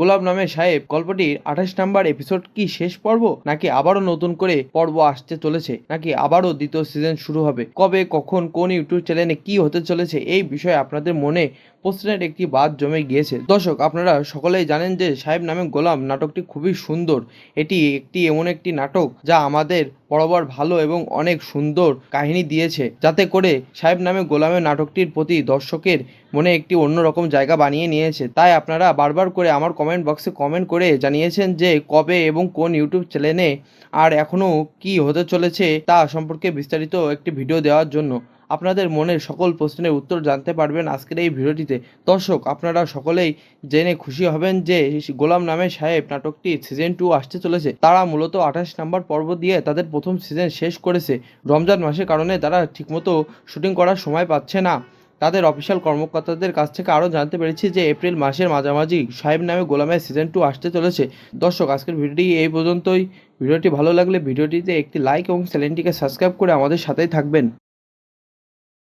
গোলাপ নামে সাহেব, গল্পটির আঠাশ নাম্বার এপিসোড কি শেষ পর্ব? নাকি আবারও নতুন করে পর্ব আসতে চলেছে? নাকি আবারও দ্বিতীয় সিজন শুরু হবে? কবে, কখন, কোন ইউটিউব চ্যানেলে কি হতে চলেছে? এই বিষয়ে আপনাদের মনে প্রশ্নের একটি বাদ জমে গিয়েছে। দর্শক, আপনারা সকলেই জানেন যে সাহেব নামে গোলাম নাটকটি খুবই সুন্দর। এটি একটি এমন একটি নাটক যা আমাদের বরাবর ভালো এবং অনেক সুন্দর কাহিনী দিয়েছে। যাতে করে সাহেব নামে গোলামের নাটকটির প্রতি দর্শকের মনে একটি অন্যরকম জায়গা বানিয়ে নিয়েছে। তাই আপনারা বারবার করে আমার কমেন্ট বক্সে কমেন্ট করে জানিয়েছেন যে কবে এবং কোন ইউটিউব চ্যানেলে আর এখনও কি হতে চলেছে তা সম্পর্কে বিস্তারিত একটি ভিডিও দেওয়ার জন্য। আপনাদের মনের সকল প্রশ্নের উত্তর জানতে পারবেন আজকের এই ভিডিওটিতে। দর্শক, আপনারা সকলেই জেনে খুশি হবেন যে গোলাম নামে সাহেব নাটকটি সিজন টু আসতে চলেছে। তারা মূলত আঠাশ নাম্বার পর্ব দিয়ে তাদের প্রথম সিজন শেষ করেছে। রমজান মাসের কারণে তারা ঠিকমতো শুটিং করার সময় পাচ্ছে না। তাদের অফিসিয়াল কর্মকর্তাদের কাছ থেকে আরও জানতে পেরেছি যে এপ্রিল মাসের মাঝামাঝি সাহেব নামে গোলামের সিজন টু আসতে চলেছে। দর্শক, আজকের ভিডিওটি এই পর্যন্তই। ভিডিওটি ভালো লাগলে ভিডিওটিতে একটি লাইক এবং চ্যানেলটিকে সাবস্ক্রাইব করে আমাদের সাথেই থাকবেন।